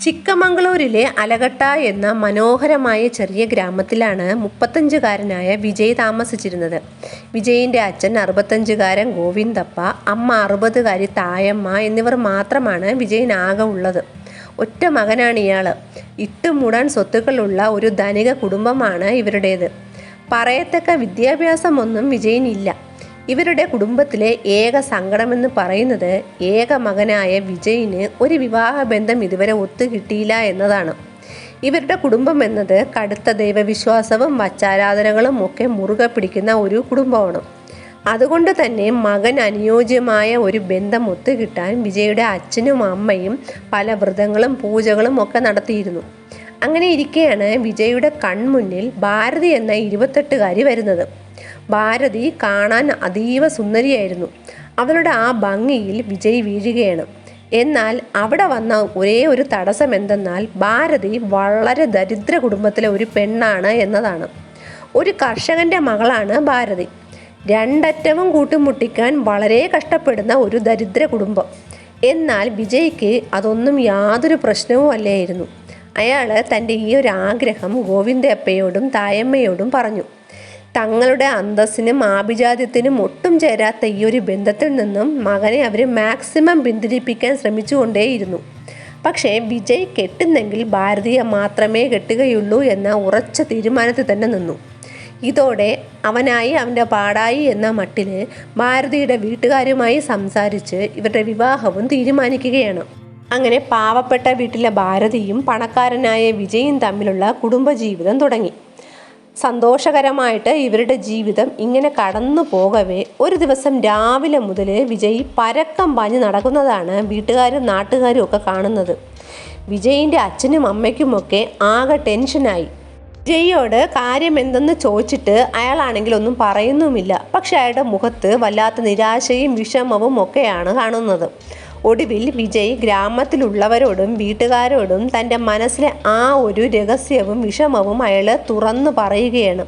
ചിക്കമംഗളൂരിലെ അലകട്ട എന്ന മനോഹരമായ ചെറിയ ഗ്രാമത്തിലാണ് മുപ്പത്തഞ്ചുകാരനായ വിജയ് താമസിച്ചിരുന്നത്. വിജയിന്റെ അച്ഛൻ അറുപത്തഞ്ചുകാരൻ ഗോവിന്ദപ്പ അമ്മ അറുപതുകാരി തായമ്മ എന്നിവർ മാത്രമാണ് വിജയനാകെ ഉള്ളത്. ഒറ്റ മകനാണ് ഇയാൾ ഇട്ടുമൂടാൻ സ്വത്തുക്കളുള്ള ഒരു ധനിക കുടുംബമാണ് ഇവരുടേത്. പറയത്തക്ക വിദ്യാഭ്യാസമൊന്നും വിജയനില്ല. ഇവരുടെ കുടുംബത്തിലെ ഏക സങ്കടമെന്ന് പറയുന്നത് ഏക മകനായ വിജയിന് ഒരു വിവാഹ ബന്ധം ഇതുവരെ ഒത്തുകിട്ടിയില്ല എന്നതാണ്. ഇവരുടെ കുടുംബം എന്നത് കടുത്ത ദൈവവിശ്വാസവും വച്ചാരാധനകളും ഒക്കെ മുറുകെ പിടിക്കുന്ന ഒരു കുടുംബമാണ്. അതുകൊണ്ട് തന്നെ മകൻ അനുയോജ്യമായ ഒരു ബന്ധം ഒത്തുകിട്ടാൻ വിജയുടെ അച്ഛനും അമ്മയും പല വ്രതങ്ങളും പൂജകളും ഒക്കെ നടത്തിയിരുന്നു. അങ്ങനെ ഇരിക്കെയാണ് വിജയുടെ കൺമുന്നിൽ ഭാരതി എന്ന ഇരുപത്തെട്ടുകാരി വരുന്നത്. ഭാരതി കാണാൻ അതീവ സുന്ദരിയായിരുന്നു. അവളുടെ ആ ഭംഗിയിൽ വിജയ് വീഴുകയാണ്. എന്നാൽ അവിടെ വന്ന ഒരേ ഒരു തടസ്സം എന്തെന്നാൽ ഭാരതി വളരെ ദരിദ്ര കുടുംബത്തിലെ ഒരു പെണ്ണാണ് എന്നതാണ്. ഒരു കർഷകന്റെ മകളാണ് ഭാരതി. രണ്ടറ്റവും കൂട്ടിമുട്ടിക്കാൻ വളരെ കഷ്ടപ്പെടുന്ന ഒരു ദരിദ്ര കുടുംബം. എന്നാൽ വിജയ്ക്ക് അതൊന്നും യാതൊരു പ്രശ്നവും അല്ലായിരുന്നു. അയാൾ തന്റെ ഈ ഒരു ആഗ്രഹം ഗോവിന്ദയപ്പയോടും തായമ്മയോടും പറഞ്ഞു. തങ്ങളുടെ അന്തസ്സിനും ആഭിജാത്യത്തിനും ഒട്ടും ചേരാത്ത ഈ ഒരു ബന്ധത്തിൽ നിന്നും മകനെ അവർ മാക്സിമം പിന്തിരിപ്പിക്കാൻ ശ്രമിച്ചുകൊണ്ടേയിരുന്നു. പക്ഷേ വിജയ് കെട്ടുന്നെങ്കിൽ ഭാരതീയ മാത്രമേ കെട്ടുകയുള്ളൂ എന്ന ഉറച്ച തീരുമാനത്തിൽ തന്നെ നിന്നു. ഇതോടെ അവനായി അവന്റെ പാടായി എന്ന മട്ടിന് ഭാരതിയുടെ വീട്ടുകാരുമായി സംസാരിച്ച് ഇവരുടെ വിവാഹവും തീരുമാനിക്കുകയാണ്. അങ്ങനെ പാവപ്പെട്ട വീട്ടിലെ ഭാരതിയും പണക്കാരനായ വിജയും തമ്മിലുള്ള കുടുംബജീവിതം തുടങ്ങി. സന്തോഷകരമായിട്ട് ഇവരുടെ ജീവിതം ഇങ്ങനെ കടന്നു പോകവേ ഒരു ദിവസം രാവിലെ മുതൽ വിജയ് പരക്കം പാഞ്ഞ് നടക്കുന്നതാണ് വീട്ടുകാരും നാട്ടുകാരും ഒക്കെ കാണുന്നത്. വിജയിന്റെ അച്ഛനും അമ്മയ്ക്കുമൊക്കെ ആകെ ടെൻഷനായി. വിജയോട് കാര്യം എന്തെന്ന് ചോദിച്ചിട്ട് അയാളാണെങ്കിൽ ഒന്നും പറയുന്നുമില്ല. പക്ഷെ അയാളുടെ മുഖത്ത് വല്ലാത്ത നിരാശയും വിഷമവും ഒക്കെയാണ് കാണുന്നത്. ഒടുവിൽ വിജയ് ഗ്രാമത്തിലുള്ളവരോടും വീട്ടുകാരോടും തന്റെ മനസ്സിലെ ആ ഒരു രഹസ്യവും വിഷമവും അയാൾ തുറന്നു പറയുകയാണ്.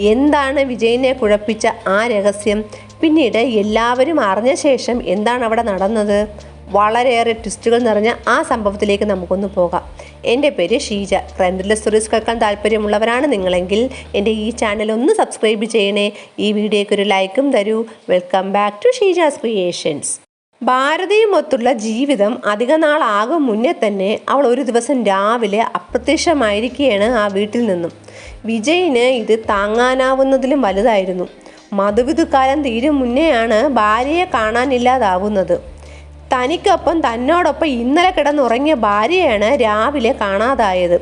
എന്താണ് വിജയിനെ കുഴപ്പിച്ച ആ രഹസ്യം? പിന്നീട് എല്ലാവരും അറിഞ്ഞ ശേഷം എന്താണ് അവിടെ നടന്നത്? വളരെയേറെ ട്വിസ്റ്റുകൾ നിറഞ്ഞ ആ സംഭവത്തിലേക്ക് നമുക്കൊന്ന് പോകാം. എന്റെ പേര് ഷീജ. ക്രൈം സ്റ്റോറീസ് കേൾക്കാൻ താല്പര്യമുള്ളവരാണ് നിങ്ങളെങ്കിൽ എന്റെ ഈ ചാനൽ ഒന്ന് സബ്സ്ക്രൈബ് ചെയ്യണേ. ഈ വീഡിയോയ്ക്ക് ഒരു ലൈക്കും തരൂ. Welcome back to Sheeja's creations. ഭാരതിയുമൊത്തുള്ള ജീവിതം അധിക നാളാകും മുന്നേ തന്നെ അവൾ ഒരു ദിവസം രാവിലെ അപ്രത്യക്ഷമായിരിക്കുകയാണ് ആ വീട്ടിൽ നിന്നും. വിജയിന് ഇത് താങ്ങാനാവുന്നതിലും വലുതായിരുന്നു. മധുവിധുക്കാലം തീരും മുന്നെയാണ് ഭാര്യയെ കാണാനില്ലാതാവുന്നത്. തനിക്കൊപ്പം തന്നോടൊപ്പം ഇന്നലെ കിടന്നുറങ്ങിയ ഭാര്യയാണ് രാവിലെ കാണാതായത്.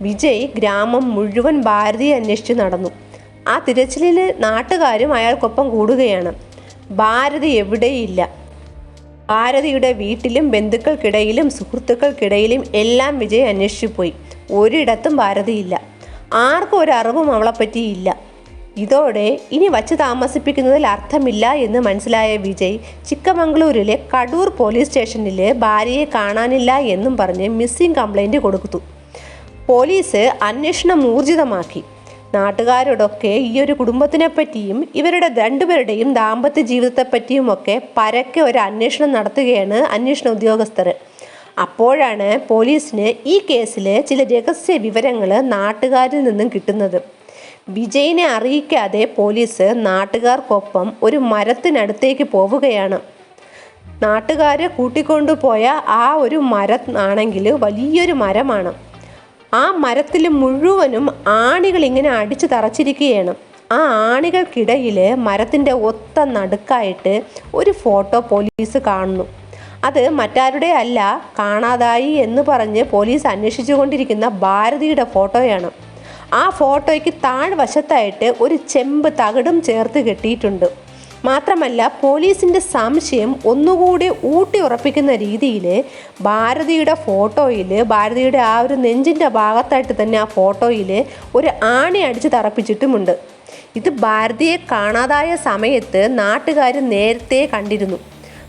വിജയ് ഗ്രാമം മുഴുവൻ ഭാരതിയെ അന്വേഷിച്ച് നടന്നു. ആ തിരച്ചിലിൽ നാട്ടുകാരും അയാൾക്കൊപ്പം കൂടുകയാണ്. ഭാരതി എവിടെയില്ല. ഭാരതിയുടെ വീട്ടിലും ബന്ധുക്കൾക്കിടയിലും സുഹൃത്തുക്കൾക്കിടയിലും എല്ലാം വിജയ് അന്വേഷിച്ചു പോയി ഒരിടത്തും ഭാരതിയില്ല. ആർക്കും ഒരു അറിവും അവളെപ്പറ്റിയില്ല ഇതോടെ ഇനി വച്ച് താമസിപ്പിക്കുന്നതിൽ അർത്ഥമില്ല എന്ന് മനസ്സിലായ വിജയ് ചിക്കമംഗളൂരിലെ കടൂർ പോലീസ് സ്റ്റേഷനിൽ ഭാര്യയെ കാണാനില്ല എന്നും പറഞ്ഞ് മിസ്സിംഗ് കംപ്ലൈന്റ് കൊടുത്തു. പോലീസ് അന്വേഷണം ഊർജിതമാക്കി. നാട്ടുകാരോടൊക്കെ ഈ ഒരു കുടുംബത്തിനെ പറ്റിയും ഇവരുടെ രണ്ടുപേരുടെയും ദാമ്പത്യ ജീവിതത്തെപ്പറ്റിയും ഒക്കെ പരക്കെ ഒരു അന്വേഷണം നടത്തുകയാണ് അന്വേഷണ ഉദ്യോഗസ്ഥർ. അപ്പോഴാണ് പോലീസിന് ഈ കേസിൽ ചില രഹസ്യ വിവരങ്ങൾ നാട്ടുകാരിൽ നിന്നും കിട്ടുന്നത്. വിജയിനെ അറിയിക്കാതെ പോലീസ് നാട്ടുകാർക്കൊപ്പം ഒരു മരത്തിനടുത്തേക്ക് പോവുകയാണ്. നാട്ടുകാരെ കൂട്ടിക്കൊണ്ടുപോയ ആ ഒരു മരം ആണെങ്കിൽ വലിയൊരു മരമാണ്. ആ മരത്തിൽ മുഴുവനും ആണികൾ ഇങ്ങനെ അടിച്ചു തറച്ചിരിക്കുകയാണ്. ആ ആണികൾക്കിടയിൽ മരത്തിന്റെ ഒത്ത നടുക്കായിട്ട് ഒരു ഫോട്ടോ പോലീസ് കാണുന്നു. അത് മറ്റാരുടെ അല്ല കാണാതായി എന്ന് പറഞ്ഞ് പോലീസ് അന്വേഷിച്ചു കൊണ്ടിരിക്കുന്ന ഭാരതിയുടെ ഫോട്ടോയാണ്. ആ ഫോട്ടോയ്ക്ക് താഴ്വശത്തായിട്ട് ഒരു ചെമ്പ് തകിടും ചേർത്ത് കെട്ടിയിട്ടുണ്ട്. മാത്രമല്ല പോലീസിന്റെ സംശയം ഒന്നുകൂടി ഊട്ടി ഉറപ്പിക്കുന്ന രീതിയിൽ ഭാരതിയുടെ ഫോട്ടോയിൽ ഭാരതിയുടെ ആ ഒരു നെഞ്ചിന്റെ ഭാഗത്തായിട്ട് തന്നെ ആ ഫോട്ടോയിൽ ഒരു ആണി അടിച്ച് തറപ്പിച്ചിട്ടുമുണ്ട്. ഇത് ഭാരതിയെ കാണാതായ സമയത്ത് നാട്ടുകാർ നേരത്തെ കണ്ടിരുന്നു.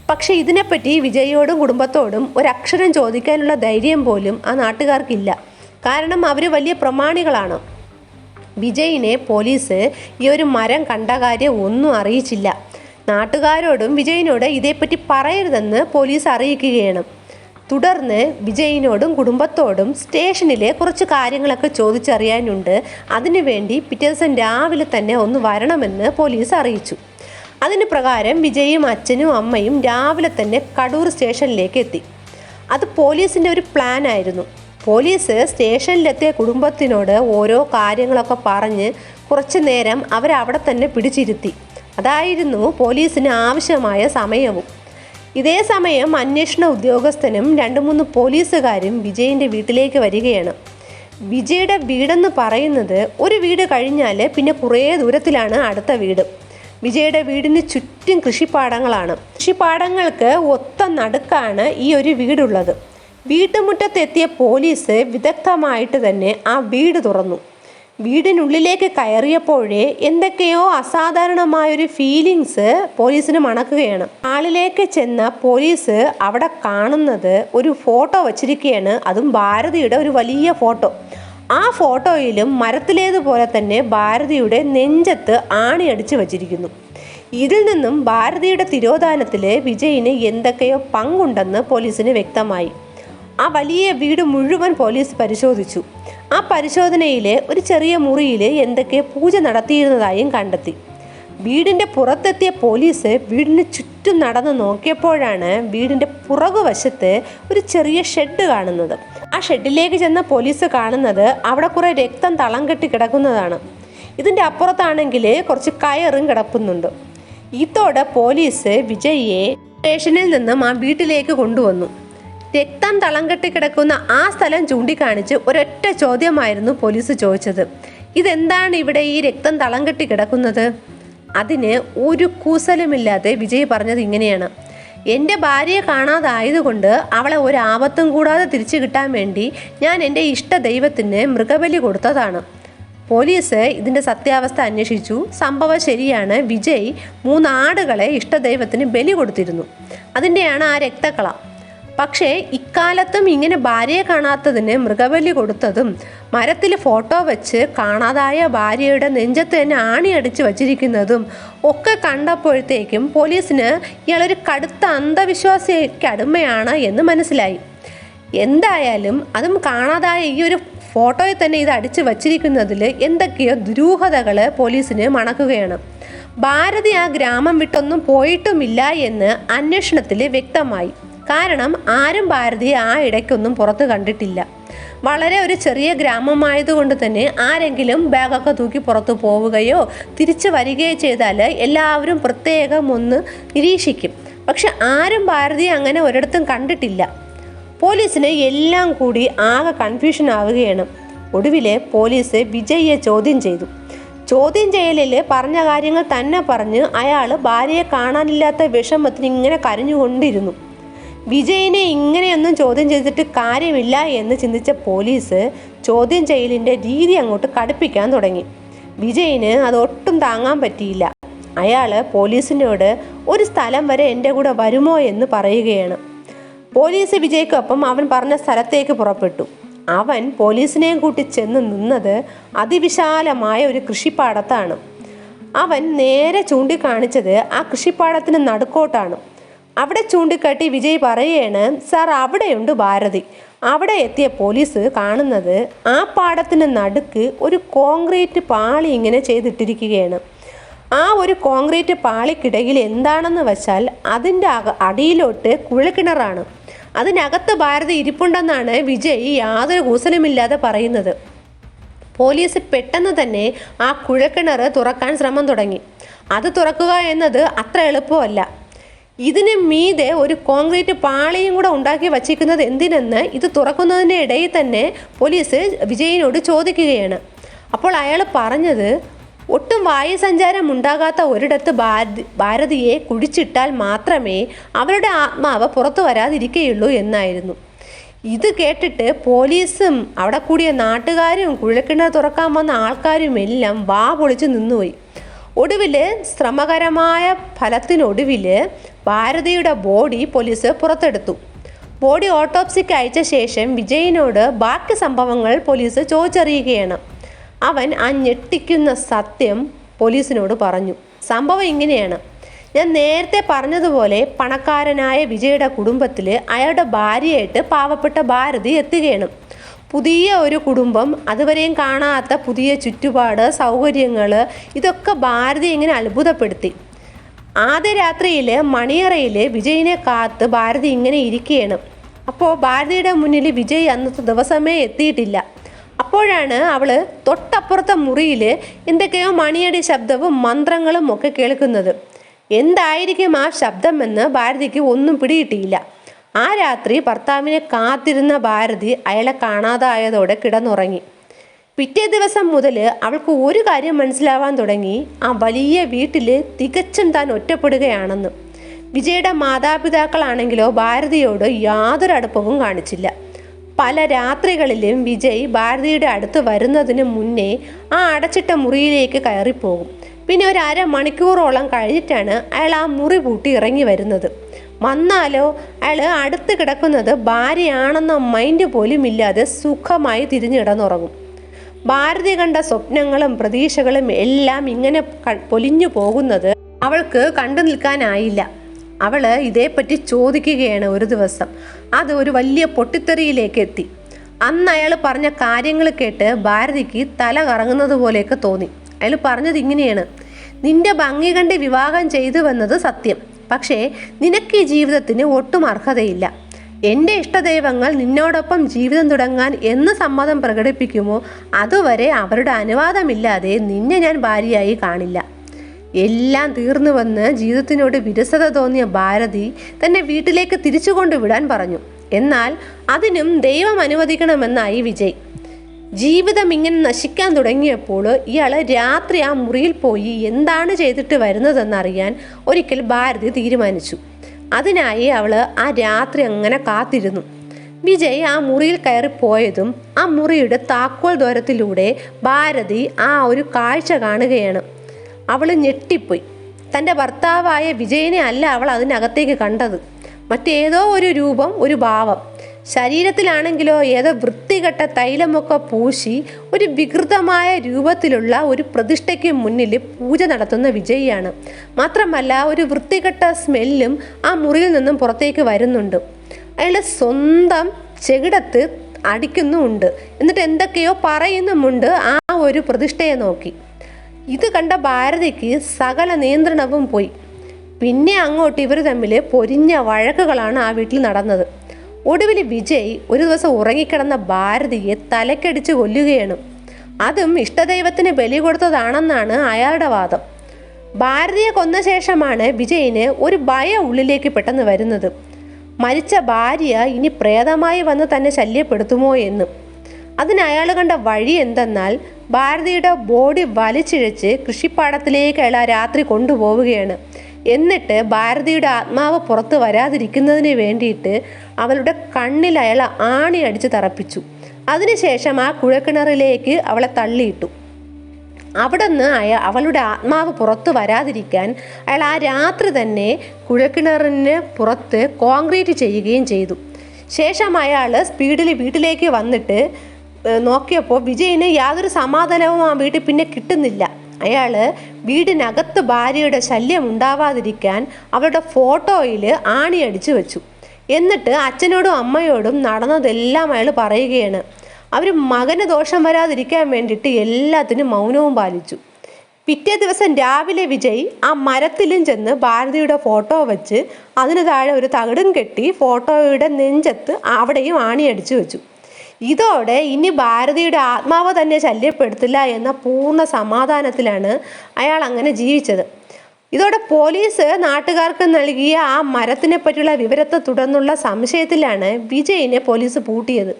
പക്ഷെ ഇതിനെപ്പറ്റി വിജയോടും കുടുംബത്തോടും ഒരക്ഷരം ചോദിക്കാനുള്ള ധൈര്യം പോലും ആ നാട്ടുകാർക്കില്ല. കാരണം അവർ വലിയ പ്രമാണികളാണ്. വിജയിനെ പോലീസ് ഈ ഒരു മരം കണ്ട കാര്യം ഒന്നും അറിയിച്ചില്ല. നാട്ടുകാരോടും വിജയിനോട് ഇതേപ്പറ്റി പറയരുതെന്ന് പോലീസ് അറിയിക്കുകയാണ്. തുടർന്ന് വിജയിനോടും കുടുംബത്തോടും സ്റ്റേഷനിലെ കുറച്ച് കാര്യങ്ങളൊക്കെ ചോദിച്ചറിയാനുണ്ട്. അതിനുവേണ്ടി പിറ്റേ ദിവസം രാവിലെ തന്നെ ഒന്ന് വരണമെന്ന് പോലീസ് അറിയിച്ചു. അതിന് പ്രകാരം വിജയും അച്ഛനും അമ്മയും രാവിലെ തന്നെ കടൂർ സ്റ്റേഷനിലേക്ക് എത്തി. അത് പോലീസിന്റെ ഒരു പ്ലാൻ ആയിരുന്നു. പോലീസ് സ്റ്റേഷനിലെത്തിയ കുടുംബത്തിനോട് ഓരോ കാര്യങ്ങളൊക്കെ പറഞ്ഞ് കുറച്ചു നേരം അവരവിടെ തന്നെ പിടിച്ചിരുത്തി. അതായിരുന്നു പോലീസിന് ആവശ്യമായ സമയവും. ഇതേ സമയം അന്വേഷണ ഉദ്യോഗസ്ഥനും രണ്ട് മൂന്ന് പോലീസുകാരും വിജയിന്റെ വീട്ടിലേക്ക് വരികയാണ്. വിജയുടെ വീടെന്ന് പറയുന്നത് ഒരു വീട് കഴിഞ്ഞാൽ പിന്നെ കുറേ ദൂരത്തിലാണ് അടുത്ത വീട്. വിജയുടെ വീടിന് ചുറ്റും കൃഷിപ്പാടങ്ങളാണ്. കൃഷിപ്പാടങ്ങൾക്ക് ഒത്ത നടുക്കാണ് ഈ ഒരു വീടുള്ളത്. വീട്ടുമുറ്റത്തെത്തിയ പോലീസ് വിദഗ്ധമായിട്ട് തന്നെ ആ വീട് തുറന്നു. വീടിനുള്ളിലേക്ക് കയറിയപ്പോഴേ എന്തൊക്കെയോ അസാധാരണമായൊരു ഫീലിങ്സ് പോലീസിന് മണക്കുകയാണ്. ആളിലേക്ക് ചെന്ന പോലീസ് അവിടെ കാണുന്നത് ഒരു ഫോട്ടോ വച്ചിരിക്കുകയാണ്. അതും ഭാരതിയുടെ ഒരു വലിയ ഫോട്ടോ. ആ ഫോട്ടോയിലും മരത്തിലേതുപോലെ തന്നെ ഭാരതിയുടെ നെഞ്ചത്ത് ആണിയടിച്ച് വച്ചിരിക്കുന്നു. ഇതിൽ നിന്നും ഭാരതിയുടെ തിരോധാനത്തിൽ വിജയിന് എന്തൊക്കെയോ പങ്കുണ്ടെന്ന് പോലീസിന് വ്യക്തമായി. ആ വലിയ വീട് മുഴുവൻ പോലീസ് പരിശോധിച്ചു. ആ പരിശോധനയിൽ ഒരു ചെറിയ മുറിയിൽ എന്തൊക്കെ പൂജ നടത്തിയിരുന്നതായും കണ്ടെത്തി. വീടിന്റെ പുറത്തെത്തിയ പോലീസ് വീടിന് ചുറ്റും നടന്ന് നോക്കിയപ്പോഴാണ് വീടിന്റെ പുറകുവശത്ത് ഒരു ചെറിയ ഷെഡ് കാണുന്നത്. ആ ഷെഡിലേക്ക് ചെന്ന പോലീസ് കാണുന്നത് അവിടെ കുറേ രക്തം തളം കെട്ടി കിടക്കുന്നതാണ്. ഇതിന്റെ അപ്പുറത്താണെങ്കിൽ കുറച്ച് കയറും കിടക്കുന്നുണ്ട് ഇതോടെ പോലീസ് വിജയിയെ സ്റ്റേഷനിൽ നിന്നും ആ വീട്ടിലേക്ക് കൊണ്ടുവന്നു. രക്തം തളം കെട്ടി കിടക്കുന്ന ആ സ്ഥലം ചൂണ്ടിക്കാണിച്ച് ഒരൊറ്റ ചോദ്യമായിരുന്നു പോലീസ് ചോദിച്ചത്. ഇതെന്താണ് ഇവിടെ ഈ രക്തം തളം കെട്ടി കിടക്കുന്നത്? അതിന് ഒരു കൂസലുമില്ലാതെ വിജയ് പറഞ്ഞത് ഇങ്ങനെയാണ്. എന്റെ ഭാര്യയെ കാണാതായതുകൊണ്ട് അവളെ ഒരു ആപത്തും കൂടാതെ തിരിച്ചു കിട്ടാൻ വേണ്ടി ഞാൻ എന്റെ ഇഷ്ട ദൈവത്തിന് മൃഗബലി കൊടുത്തതാണ്. പോലീസ് ഇതിന്റെ സത്യാവസ്ഥ അന്വേഷിച്ചു. സംഭവം ശരിയാണ്. വിജയ് മൂന്നാടുകളെ ഇഷ്ടദൈവത്തിന് ബലി കൊടുത്തിരുന്നു. അതിന്റെയാണ് ആ രക്തക്കള. പക്ഷേ ഇക്കാലത്തും ഇങ്ങനെ ഭാര്യയെ കാണാത്തതിന് മൃഗബലി കൊടുത്തതും മരത്തിൽ ഫോട്ടോ വെച്ച് കാണാതായ ഭാര്യയുടെ നെഞ്ചത്ത് തന്നെ ആണി ആണിയടിച്ച് വച്ചിരിക്കുന്നതും ഒക്കെ കണ്ടപ്പോഴത്തേക്കും പോലീസിന് ഇയാളൊരു കടുത്ത അന്ധവിശ്വാസിക്ക് അടിമയാണ് എന്ന് മനസ്സിലായി. എന്തായാലും അതും കാണാതായ ഈ ഒരു ഫോട്ടോയിൽ തന്നെ ഇത് അടിച്ചു വച്ചിരിക്കുന്നതിൽ എന്തൊക്കെയോ ദുരൂഹതകൾ പോലീസിന് മണക്കുകയാണ്. ഭാരതി ആ ഗ്രാമം വിട്ടൊന്നും പോയിട്ടുമില്ല എന്ന് അന്വേഷണത്തിൽ വ്യക്തമായി. കാരണം ആരും ഭാരതിയെ ആ ഇടയ്ക്കൊന്നും പുറത്ത് കണ്ടിട്ടില്ല. വളരെ ഒരു ചെറിയ ഗ്രാമമായതുകൊണ്ട് തന്നെ ആരെങ്കിലും ബാഗൊക്കെ തൂക്കി പുറത്തു പോവുകയോ തിരിച്ചു വരികയോ ചെയ്താൽ എല്ലാവരും പ്രത്യേകം ഒന്ന് നിരീക്ഷിക്കും. പക്ഷെ ആരും ഭാരതിയെ അങ്ങനെ ഒരിടത്തും കണ്ടിട്ടില്ല. പോലീസിന് എല്ലാം കൂടി ആകെ കൺഫ്യൂഷൻ ആവുകയാണ്. ഒടുവിലെ പോലീസ് വിജയിയെ ചോദ്യം ചെയ്തു. ചോദ്യം ചെയ്യലിൽ പറഞ്ഞ കാര്യങ്ങൾ തന്നെ പറഞ്ഞ് അയാൾ ഭാര്യയെ കാണാനില്ലാത്ത വിഷമത്തിന് ഇങ്ങനെ കരഞ്ഞുകൊണ്ടിരുന്നു. വിജയിനെ ഇങ്ങനെയൊന്നും ചോദ്യം ചെയ്തിട്ട് കാര്യമില്ല എന്ന് ചിന്തിച്ച പോലീസ് ചോദ്യം ചെയ്യലിന്റെ രീതി അങ്ങോട്ട് കടുപ്പിക്കാൻ തുടങ്ങി. വിജയിന് അതൊട്ടും താങ്ങാൻ പറ്റിയില്ല. അയാൾ പോലീസിനോട് ഒരു സ്ഥലം വരെ എന്റെ കൂടെ വരുമോ? എന്ന് പറയുകയാണ്. പോലീസ് വിജയ്ക്കൊപ്പം അവൻ പറഞ്ഞ സ്ഥലത്തേക്ക് പുറപ്പെട്ടു. അവൻ പോലീസിനെയും കൂട്ടി ചെന്ന് നിന്നത് അതിവിശാലമായ ഒരു കൃഷിപ്പാടത്താണ്. അവൻ നേരെ ചൂണ്ടിക്കാണിച്ചത് ആ കൃഷിപ്പാടത്തിന് നടുക്കോട്ടാണ്. അവിടെ ചൂണ്ടിക്കാട്ടി വിജയ് പറയുകയാണ് സാർ അവിടെയുണ്ട് ഭാരതി. അവിടെ എത്തിയ പോലീസ് കാണുന്നത് ആ പാടത്തിന് നടുക്ക് ഒരു കോൺക്രീറ്റ് പാളി ഇങ്ങനെ ചെയ്തിട്ടിരിക്കുകയാണ്. ആ ഒരു കോൺക്രീറ്റ് പാളിക്കിടയിൽ എന്താണെന്ന് വെച്ചാൽ അതിന്റെ അക അടിയിലോട്ട് കുഴൽക്കിണറാണ്. അതിനകത്ത് ഭാരതി ഇരിപ്പുണ്ടെന്നാണ് വിജയ് യാതൊരു കൂസലുമില്ലാതെ പറയുന്നത്. പോലീസ് പെട്ടെന്ന് തന്നെ ആ കുഴൽക്കിണർ തുറക്കാൻ ശ്രമം തുടങ്ങി. അത് തുറക്കുക എന്നത് അത്ര എളുപ്പമല്ല. ഇതിന് മീതെ ഒരു കോൺക്രീറ്റ് പാളിയും കൂടെ ഉണ്ടാക്കി വച്ചിരിക്കുന്നത് എന്തിനെന്ന് ഇത് തുറക്കുന്നതിന്റെ ഇടയിൽ തന്നെ പോലീസ് വിജയിനോട് ചോദിക്കുകയാണ്. അപ്പോൾ അയാൾ പറഞ്ഞത് ഒട്ടും വായുസഞ്ചാരം ഉണ്ടാകാത്ത ഒരിടത്ത് ഭാരതി ഭാരതിയെ കുഴിച്ചിട്ടാൽ മാത്രമേ അവരുടെ ആത്മാവ് പുറത്തു വരാതിരിക്കുകയുള്ളൂ എന്നായിരുന്നു. ഇത് കേട്ടിട്ട് പോലീസും അവിടെ കൂടിയ നാട്ടുകാരും കുഴൽക്കിണർ തുറക്കാൻ വന്ന ആൾക്കാരും എല്ലാം വാ പൊളിച്ച് നിന്നുപോയി. ഒടുവിൽ ശ്രമകരമായ ഫലത്തിനൊടുവിൽ ഭാരതിയുടെ ബോഡി പോലീസ് പുറത്തെടുത്തു. ബോഡി ഓട്ടോപ്സിക്ക് അയച്ച ശേഷം വിജയിനോട് ബാക്കി സംഭവങ്ങൾ പോലീസ് ചോദിച്ചറിയുകയാണ്. അവൻ ആ ഞെട്ടിക്കുന്ന സത്യം പോലീസിനോട് പറഞ്ഞു. സംഭവം ഇങ്ങനെയാണ്. ഞാൻ നേരത്തെ പറഞ്ഞതുപോലെ പണക്കാരനായ വിജയുടെ കുടുംബത്തിൽ അയാളുടെ ഭാര്യയായിട്ട് പാവപ്പെട്ട ഭാരതി എത്തുകയാണ്. പുതിയ ഒരു കുടുംബം അതുവരെയും കാണാത്ത പുതിയ ചുറ്റുപാട് സൗകര്യങ്ങൾ ഇതൊക്കെ ഭാരതി ഇങ്ങനെ അത്ഭുതപ്പെടുത്തി. ആദ്യ രാത്രിയിൽ മണിയറയിൽ വിജയിനെ കാത്ത് ഭാരതി ഇങ്ങനെ ഇരിക്കുകയാണ് അപ്പോൾ ഭാരതിയുടെ മുന്നിൽ വിജയ് അന്നത്തെ ദിവസമേ എത്തിയിട്ടില്ല. അപ്പോഴാണ് അവൾ തൊട്ടപ്പുറത്തെ മുറിയിൽ എന്തൊക്കെയോ മണിയുടെ ശബ്ദവും മന്ത്രങ്ങളും ഒക്കെ കേൾക്കുന്നത്. എന്തായിരിക്കും ആ ശബ്ദമെന്ന് ഭാരതിക്ക് ഒന്നും പിടികിട്ടിയില്ല. ആ രാത്രി ഭർത്താവിനെ കാത്തിരുന്ന ഭാരതി അയാളെ കാണാതായതോടെ കിടന്നുറങ്ങി. പിറ്റേ ദിവസം മുതൽ അവൾക്ക് ഒരു കാര്യം മനസ്സിലാവാൻ തുടങ്ങി. ആ വലിയ വീട്ടിൽ തികച്ചും താൻ ഒറ്റപ്പെടുകയാണെന്ന്. വിജയുടെ മാതാപിതാക്കളാണെങ്കിലോ ഭാരതിയോട് യാതൊരു അടുപ്പവും കാണിച്ചില്ല. പല രാത്രികളിലും വിജയ് ഭാരതിയുടെ അടുത്ത് വരുന്നതിന് മുന്നേ ആ അടച്ചിട്ട മുറിയിലേക്ക് കയറിപ്പോകും. പിന്നെ ഒരു അര മണിക്കൂറോളം കഴിഞ്ഞിട്ടാണ് അയാൾ ആ മുറി പൂട്ടി ഇറങ്ങി വരുന്നത്. വന്നാലോ അയാൾ അടുത്ത് കിടക്കുന്നത് ഭാര്യയാണെന്ന മൈൻഡ് പോലും ഇല്ലാതെ സുഖമായി തിരിഞ്ഞിടന്നുറങ്ങും ഭാരതി കണ്ട സ്വപ്നങ്ങളും പ്രതീക്ഷകളും എല്ലാം ഇങ്ങനെ പൊലിഞ്ഞു പോകുന്നത് അവൾക്ക് കണ്ടു നിൽക്കാനായില്ല. അവൾ ഇതേപ്പറ്റി ചോദിക്കുകയാണ് ഒരു ദിവസം. അത് ഒരു വലിയ പൊട്ടിത്തെറിയിലേക്ക് എത്തി. അന്ന് അയാൾ പറഞ്ഞ കാര്യങ്ങൾ കേട്ട് ഭാരതിക്ക് തല കറങ്ങുന്നത് പോലെയൊക്കെ തോന്നി. അയാൾ പറഞ്ഞത് ഇങ്ങനെയാണ്. നിന്റെ ഭംഗി കണ്ട് വിവാഹം ചെയ്തു വന്നത് സത്യം. പക്ഷേ നിനക്ക് ഈ ജീവിതത്തിന് ഒട്ടും അർഹതയില്ല. എന്റെ ഇഷ്ടദൈവങ്ങൾ നിന്നോടൊപ്പം ജീവിതം തുടങ്ങാൻ എന്ന് സമ്മതം പ്രകടിപ്പിക്കുമോ? അതുവരെ അവരുടെ അനുവാദമില്ലാതെ നിന്നെ ഞാൻ ഭാര്യയായി കാണില്ല. എല്ലാം തീർന്നു വന്ന് ജീവിതത്തിനോട് വിരസത തോന്നിയ ഭാരതി തന്നെ വീട്ടിലേക്ക് തിരിച്ചു കൊണ്ടുവിടാൻ പറഞ്ഞു. എന്നാൽ അതിനും ദൈവം അനുവദിക്കണമെന്നായി വിജയ്. ജീവിതം ഇങ്ങനെ നശിക്കാൻ തുടങ്ങിയപ്പോൾ ഇയാൾ രാത്രി ആ മുറിയിൽ പോയി എന്താണ് ചെയ്തിട്ട് വരുന്നതെന്നറിയാൻ ഒരിക്കൽ ഭാരതി തീരുമാനിച്ചു. അതിനായി അവൾ ആ രാത്രി അങ്ങനെ കാത്തിരുന്നു. വിജയ് ആ മുറിയിൽ കയറി പോയതും ആ മുറിയുടെ താക്കോൽ ദ്വാരത്തിലൂടെ ഭാരതി ആ ഒരു കാഴ്ച കാണുകയാണ്. അവൾ ഞെട്ടിപ്പോയി. തന്റെ ഭർത്താവായ വിജയനെ അല്ല അവൾ അതിനകത്തേക്ക് കണ്ടത്. മറ്റേതോ ഒരു രൂപം ഒരു ഭാവം. ശരീരത്തിലാണെങ്കിലോ ഏതോ വൃത്തികെട്ട തൈലമൊക്കെ പൂശി ഒരു വികൃതമായ രൂപത്തിലുള്ള ഒരു പ്രതിഷ്ഠയ്ക്ക് മുന്നിൽ പൂജ നടത്തുന്ന വിജയിയാണ്. മാത്രമല്ല ഒരു വൃത്തികെട്ട സ്മെല്ലും ആ മുറിയിൽ നിന്നും പുറത്തേക്ക് വരുന്നുണ്ട്. അയാളുടെ സ്വന്തം ചെകിടത്ത് അടിക്കുന്നുമുണ്ട്. എന്നിട്ട് എന്തൊക്കെയോ പറയുന്നുമുണ്ട് ആ ഒരു പ്രതിഷ്ഠയെ നോക്കി. ഇത് കണ്ട ഭാരതിക്ക് സകല നിയന്ത്രണവും പോയി. പിന്നെ അങ്ങോട്ട് ഇവർ തമ്മിൽ പൊരിഞ്ഞ വഴക്കുകളാണ് ആ വീട്ടിൽ നടന്നത്. ഒടുവിൽ വിജയ് ഒരു ദിവസം ഉറങ്ങിക്കിടന്ന ഭാരതിയെ തലക്കടിച്ച് കൊല്ലുകയാണ്. അതും ഇഷ്ടദൈവത്തിന് ബലി കൊടുത്തതാണെന്നാണ് അയാളുടെ വാദം. ഭാരതിയെ കൊന്ന ശേഷമാണ് വിജയിന് ഒരു ഭയം ഉള്ളിലേക്ക് പെട്ടെന്ന് വരുന്നത്. മരിച്ച ഭാര്യ ഇനി പ്രേതമായി വന്ന് തന്നെ ശല്യപ്പെടുത്തുമോ എന്ന്. അതിന് അയാൾ കണ്ട വഴി എന്തെന്നാൽ ഭാരതിയുടെ ബോഡി വലിച്ചിഴച്ച് കൃഷിപ്പാടത്തിലേക്ക് അയാൾ രാത്രി കൊണ്ടുപോവുകയാണ്. എന്നിട്ട് ഭാരതിയുടെ ആത്മാവ് പുറത്ത് വരാതിരിക്കുന്നതിന് വേണ്ടിയിട്ട് അവളുടെ കണ്ണിൽ അയാൾ ആണി അടിച്ച് തറപ്പിച്ചു. അതിനുശേഷം ആ കുഴക്കിണറിലേക്ക് അവളെ തള്ളിയിട്ടു. അവിടെ നിന്ന് അയാൾ അവളുടെ ആത്മാവ് പുറത്തു വരാതിരിക്കാൻ അയാൾ ആ രാത്രി തന്നെ കുഴക്കിണറിന് പുറത്ത് കോൺക്രീറ്റ് ചെയ്യുകയും ചെയ്തു. ശേഷം അയാൾ സ്പീഡിൽ വീട്ടിലേക്ക് വന്നിട്ട് നോക്കിയപ്പോൾ വിജയിന് യാതൊരു സമാധാനവും ആ വീട്ടിൽ പിന്നെ കിട്ടുന്നില്ല. അയാൾ വീടിനകത്ത് ഭാര്യയുടെ ശല്യം ഉണ്ടാവാതിരിക്കാൻ അവളുടെ ഫോട്ടോയിൽ ആണി അടിച്ചു വെച്ചു. എന്നിട്ട് അച്ഛനോടും അമ്മയോടും നടന്നതെല്ലാം അയാൾ പറയുകയാണ്. അവർ മകന് ദോഷം വരാതിരിക്കാൻ വേണ്ടിയിട്ട് എല്ലാത്തിനും മൗനവും പാലിച്ചു. പിറ്റേ ദിവസം രാവിലെ വിജയ് ആ മരത്തിലും ചെന്ന് ഭാരതിയുടെ ഫോട്ടോ വെച്ച് അതിന് താഴെ ഒരു തകിടും കെട്ടി ഫോട്ടോയുടെ നെഞ്ചത്ത് അവിടെയും ആണിയടിച്ചു വെച്ചു. ഇതോടെ ഇനി ഭാരതിയുടെ ആത്മാവ് തന്നെ ശല്യപ്പെടുത്തില്ല എന്ന പൂർണ സമാധാനത്തിലാണ് അയാൾ അങ്ങനെ ജീവിച്ചത്. ഇതോടെ പോലീസ് നാട്ടുകാർക്ക് നൽകിയ ആ മരത്തിനെ പറ്റിയുള്ള വിവരത്തെ തുടർന്നുള്ള സംശയത്തിലാണ് വിജയിനെ പോലീസ് പൂട്ടിയത്.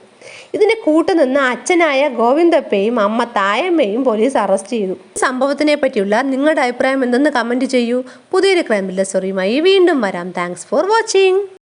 ഇതിന് കൂട്ടുനിന്ന അച്ഛനായ ഗോവിന്ദപ്പയും അമ്മ തായമ്മയും പോലീസ് അറസ്റ്റ് ചെയ്തു. സംഭവത്തിനെ പറ്റിയുള്ള നിങ്ങളുടെ അഭിപ്രായം എന്തെന്ന് കമന്റ് ചെയ്യൂ. പുതിയൊരു ക്രൈം സ്റ്റോറിയുമായി വീണ്ടും വരാം. Thanks for watching.